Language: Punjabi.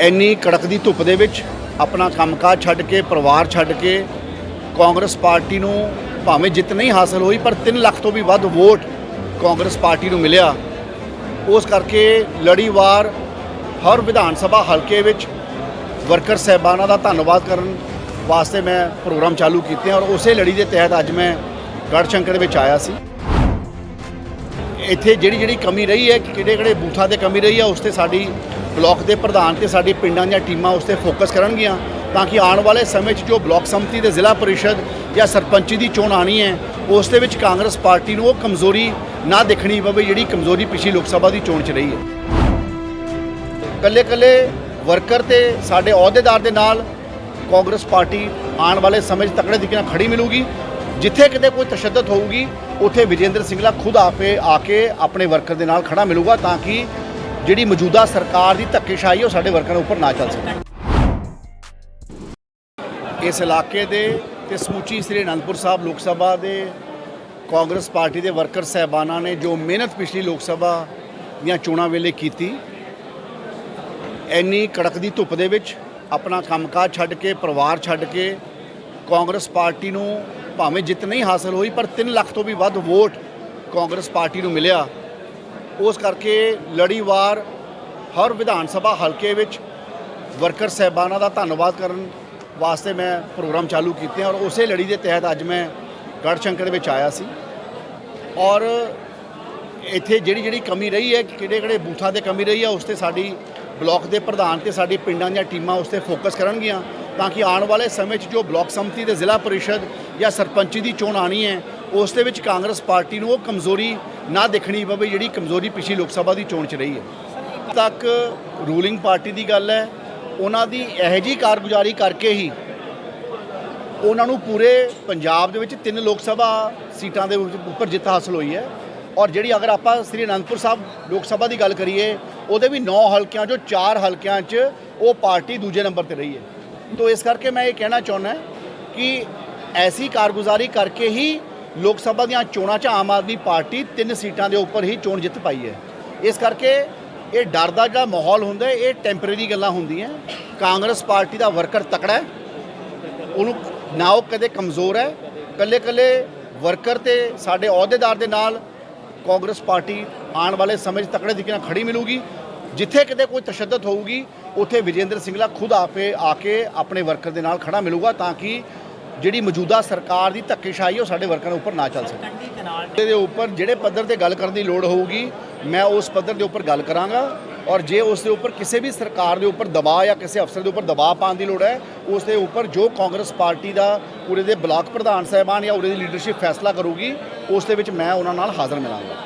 ਇੰਨੀ ਕੜਕਦੀ ਧੁੱਪ ਦੇ ਵਿੱਚ ਆਪਣਾ ਕੰਮਕਾਜ ਛੱਡ ਕੇ, ਪਰਿਵਾਰ ਛੱਡ ਕੇ, ਕਾਂਗਰਸ ਪਾਰਟੀ ਨੂੰ ਭਾਵੇਂ ਜਿੱਤ ਨਹੀਂ ਹਾਸਲ ਹੋਈ, ਪਰ 3 ਲੱਖ ਤੋਂ ਵੀ ਵੱਧ ਵੋਟ ਕਾਂਗਰਸ ਪਾਰਟੀ ਨੂੰ ਮਿਲਿਆ। ਉਸ ਕਰਕੇ ਲੜੀਵਾਰ ਹਰ ਵਿਧਾਨ ਸਭਾ ਹਲਕੇ ਵਿੱਚ ਵਰਕਰ ਸਹਿਬਾਨਾਂ ਦਾ ਧੰਨਵਾਦ ਕਰਨ ਵਾਸਤੇ ਮੈਂ ਪ੍ਰੋਗਰਾਮ ਚਾਲੂ ਕੀਤੇ ਔਰ ਉਸੇ ਲੜੀ ਦੇ ਤਹਿਤ ਅੱਜ ਮੈਂ ਗੜਸ਼ੰਕਰ ਵਿੱਚ ਆਇਆ ਸੀ। ਇੱਥੇ ਜਿਹੜੀ ਜਿਹੜੀ ਕਮੀ ਰਹੀ ਹੈ ਕਿਹੜੇ ਕਿਹੜੇ ਬੂਥਾਂ ਤੇ ਕਮੀ ਰਹੀ ਹੈ, ਉਸ ਤੇ ਸਾਡੀ ਬਲਾਕ ਦੇ ਪ੍ਰਧਾਨ ਤੇ ਸਾਡੀ ਪਿੰਡਾਂ ਦੀਆਂ ਟੀਮਾਂ ਉਸ ਤੇ ਫੋਕਸ ਕਰਨਗੀਆਂ ਤਾਂ ਕਿ ਆਉਣ ਵਾਲੇ ਸਮੇਂ 'ਚ ਜੋ ਬਲਾਕ ਸੰਮਤੀ ਦੇ ਜ਼ਿਲ੍ਹਾ ਪਰਿਸ਼ਦ ਜਾਂ ਸਰਪੰਚੀ ਦੀ ਚੋਣ ਆਣੀ ਹੈ, ਉਸ ਦੇ ਵਿੱਚ ਕਾਂਗਰਸ ਪਾਰਟੀ ਨੂੰ ਉਹ ਕਮਜ਼ੋਰੀ ਨਾ ਦੇਖਣੀ ਪਵੇ ਜਿਹੜੀ ਕਮਜ਼ੋਰੀ ਪਿਛਲੀ ਲੋਕ ਸਭਾ ਦੀ ਚੋਣ 'ਚ ਰਹੀ ਹੈ। ਕੱਲੇ ਕੱਲੇ ਵਰਕਰ ਤੇ ਸਾਡੇ ਅਹੁਦੇਦਾਰ ਦੇ ਨਾਲ ਕਾਂਗਰਸ ਪਾਰਟੀ ਆਉਣ ਵਾਲੇ ਸਮੇਂ 'ਚ ਤਕੜੇ ਤਰੀਕੇ ਨਾਲ ਖੜੀ ਮਿਲੂਗੀ। ਜਿੱਥੇ ਕਿਤੇ ਕੋਈ ਤਸ਼ੱਦਦ ਹੋਊਗੀ, ਉੱਥੇ ਵਿਜੇਂਦਰ ਸਿੰਗਲਾ ਖੁਦ ਆਪੇ ਆ ਕੇ ਆਪਣੇ ਵਰਕਰ ਦੇ ਨਾਲ ਖੜਾ ਮਿਲੂਗਾ ਤਾਂ ਕਿ ਜਿਹੜੀ ਮੌਜੂਦਾ ਸਰਕਾਰ ਦੀ ਧੱਕੇਸ਼ਾਹੀ ਉਹ ਸਾਡੇ ਵਰਕਰਾਂ ਉੱਪਰ ਨਾ ਚੱਲ ਸਕੇ। ਇਸ ਇਲਾਕੇ ਦੇ ਤੇ ਸਮੁੱਚੀ ਸ੍ਰੀ ਅਨੰਦਪੁਰ ਸਾਹਿਬ ਲੋਕ ਸਭਾ ਦੇ ਕਾਂਗਰਸ ਪਾਰਟੀ ਦੇ ਵਰਕਰ ਸਹਿਬਾਨਾਂ ਨੇ ਜੋ ਮਿਹਨਤ ਪਿਛਲੀ ਲੋਕ ਸਭਾ ਦੀਆਂ ਚੋਣਾਂ ਵੇਲੇ ਕੀਤੀ, ਇੰਨੀ ਕੜਕਦੀ ਧੁੱਪ ਦੇ ਵਿੱਚ ਆਪਣਾ ਕੰਮਕਾਜ ਛੱਡ ਕੇ, ਪਰਿਵਾਰ ਛੱਡ ਕੇ ਕਾਂਗਰਸ ਪਾਰਟੀ ਨੂੰ ਭਾਵੇਂ ਜਿੱਤ ਨਹੀਂ ਹਾਸਲ ਹੋਈ, ਪਰ 3 ਲੱਖ ਤੋਂ ਵੀ ਵੱਧ ਵੋਟ ਕਾਂਗਰਸ ਪਾਰਟੀ ਨੂੰ ਮਿਲਿਆ। ਉਸ ਕਰਕੇ ਲੜੀਵਾਰ ਹਰ ਵਿਧਾਨ ਸਭਾ ਹਲਕੇ ਵਿੱਚ ਵਰਕਰ ਸਹਿਬਾਨਾਂ ਦਾ ਧੰਨਵਾਦ ਕਰਨ ਵਾਸਤੇ ਮੈਂ ਪ੍ਰੋਗਰਾਮ ਚਾਲੂ ਕੀਤੇ ਔਰ ਉਸੇ ਲੜੀ ਦੇ ਤਹਿਤ ਅੱਜ ਮੈਂ ਗੜਸ਼ੰਕਰ ਵਿੱਚ ਆਇਆ ਸੀ। ਔਰ ਇੱਥੇ ਜਿਹੜੀ ਜਿਹੜੀ ਕਮੀ ਰਹੀ ਹੈ, ਕਿਹੜੇ ਕਿਹੜੇ ਬੂਥਾਂ ਤੇ ਕਮੀ ਰਹੀ ਹੈ, ਉਸ ਤੇ ਸਾਡੀ ਬਲਾਕ ਦੇ ਪ੍ਰਧਾਨ ਤੇ ਸਾਡੀ ਪਿੰਡਾਂ ਦੀਆਂ ਟੀਮਾਂ ਉਸ ਤੇ ਫੋਕਸ ਕਰਨਗੀਆਂ ਤਾਂ ਕਿ ਆਉਣ ਵਾਲੇ ਸਮੇਂ 'ਚ ਜੋ ਬਲਾਕ ਸੰਮਤੀ ਦੇ ਜ਼ਿਲ੍ਹਾ ਪਰਿਸ਼ਦ ਜਾਂ ਸਰਪੰਚੀ ਦੀ ਚੋਣ ਆਣੀ ਹੈ, ਉਸ ਦੇ ਵਿੱਚ ਕਾਂਗਰਸ ਪਾਰਟੀ ਨੂੰ ਉਹ ਕਮਜ਼ੋਰੀ ਨਾ ਦੇਖਣੀ ਪਵੇ ਜਿਹੜੀ ਕਮਜ਼ੋਰੀ ਪਿਛਲੀ ਲੋਕ ਸਭਾ ਦੀ ਚੋਣ 'ਚ ਰਹੀ ਹੈ। ਅੱਜ ਤੱਕ ਰੂਲਿੰਗ ਪਾਰਟੀ ਦੀ ਗੱਲ ਹੈ, ਉਹਨਾਂ ਦੀ ਇਹੋ ਜਿਹੀ ਕਾਰਗੁਜ਼ਾਰੀ ਕਰਕੇ ਹੀ ਉਹਨਾਂ ਨੂੰ ਪੂਰੇ ਪੰਜਾਬ ਦੇ ਵਿੱਚ ਤਿੰਨ ਲੋਕ ਸਭਾ ਸੀਟਾਂ ਦੇ ਉੱਪਰ ਜਿੱਤ ਹਾਸਲ ਹੋਈ ਹੈ। ਔਰ ਜਿਹੜੀ ਅਗਰ ਆਪਾਂ ਸ੍ਰੀ ਅਨੰਦਪੁਰ ਸਾਹਿਬ ਲੋਕ ਸਭਾ ਦੀ ਗੱਲ ਕਰੀਏ, ਉਹਦੇ ਵੀ 9 ਹਲਕਿਆਂ ਚੋਂ 4 ਹਲਕਿਆਂ 'ਚ ਉਹ ਪਾਰਟੀ ਦੂਜੇ ਨੰਬਰ ਤੇ ਰਹੀ ਹੈ। ਤੋਂ ਇਸ ਕਰਕੇ ਮੈਂ ਇਹ ਕਹਿਣਾ ਚਾਹੁੰਦਾ ਕਿ ਐਸੀ ਕਾਰਗੁਜ਼ਾਰੀ ਕਰਕੇ ਹੀ ਲੋਕ ਸਭਾ ਦੀਆਂ ਚੋਣਾਂ 'ਚ ਆਮ ਆਦਮੀ ਪਾਰਟੀ ਤਿੰਨ ਸੀਟਾਂ ਦੇ ਉੱਪਰ ਹੀ ਚੋਣ ਜਿੱਤ ਪਾਈ ਹੈ। ਇਸ ਕਰਕੇ ਇਹ ਡਰ ਦਾ ਜਿਹੜਾ ਮਾਹੌਲ ਹੁੰਦਾ ਇਹ ਟੈਂਪਰੇਰੀ ਗੱਲਾਂ ਹੁੰਦੀਆਂ ਕਾਂਗਰਸ ਪਾਰਟੀ ਦਾ ਵਰਕਰ ਤਕੜਾ ਹੈ। ਉਹਨੂੰ ਨਾ ਉਹ ਕਦੇ ਕਮਜ਼ੋਰ ਹੈ। ਕੱਲੇ ਕੱਲੇ ਵਰਕਰ ਤੇ ਸਾਡੇ ਅਹੁਦੇਦਾਰ ਦੇ ਨਾਲ ਕਾਂਗਰਸ ਪਾਰਟੀ ਆਉਣ ਵਾਲੇ ਸਮੇਂ 'ਚ ਤਕੜੇ ਤਰੀਕੇ ਨਾਲ ਖੜੀ ਮਿਲੂਗੀ। ਜਿੱਥੇ ਕਿਤੇ ਕੋਈ ਤਸ਼ੱਦਦ ਹੋਊਗੀ, ਉੱਥੇ ਵਿਜੇਂਦਰ ਸਿੰਗਲਾ ਖੁਦ ਆਪੇ ਆ ਕੇ ਆਪਣੇ ਵਰਕਰ ਦੇ ਨਾਲ ਖੜਾ ਮਿਲੂਗਾ ਤਾਂ ਕਿ ਜਿਹੜੀ ਮੌਜੂਦਾ ਸਰਕਾਰ ਦੀ ਧੱਕੇਸ਼ਾਹੀ ਹੈ ਉਹ ਸਾਡੇ ਵਰਕਰਾਂ ਉੱਪਰ ਨਾ ਚੱਲ ਸਕੇ। ਦੇ ਉੱਪਰ ਜਿਹੜੇ ਪੱਧਰ ਤੇ ਗੱਲ ਕਰਨ ਦੀ ਲੋੜ ਹੋਊਗੀ ਮੈਂ ਉਸ ਪੱਧਰ ਦੇ ਉੱਪਰ ਗੱਲ ਕਰਾਂਗਾ। ਔਰ ਜੇ ਉਸ ਦੇ ਉੱਪਰ ਕਿਸੇ ਵੀ ਸਰਕਾਰ ਦੇ ਉੱਪਰ ਦਬਾਅ ਜਾਂ ਕਿਸੇ ਅਫਸਰ ਦੇ ਉੱਪਰ ਦਬਾਅ ਪਾਉਣ ਦੀ ਲੋੜ ਹੈ ਉਸ ਦੇ ਉੱਪਰ ਜੋ ਕਾਂਗਰਸ ਪਾਰਟੀ ਦਾ ਉਰੇ ਦੇ ਬਲਾਕ ਪ੍ਰਧਾਨ ਸਾਹਿਬਾਨ ਜਾਂ ਉਰੇ ਦੀ ਲੀਡਰਸ਼ਿਪ ਫੈਸਲਾ ਕਰੂਗੀ ਉਸ ਦੇ ਵਿੱਚ ਮੈਂ ਉਹਨਾਂ ਨਾਲ ਹਾਜ਼ਰ ਮਿਲਾਂਗਾ।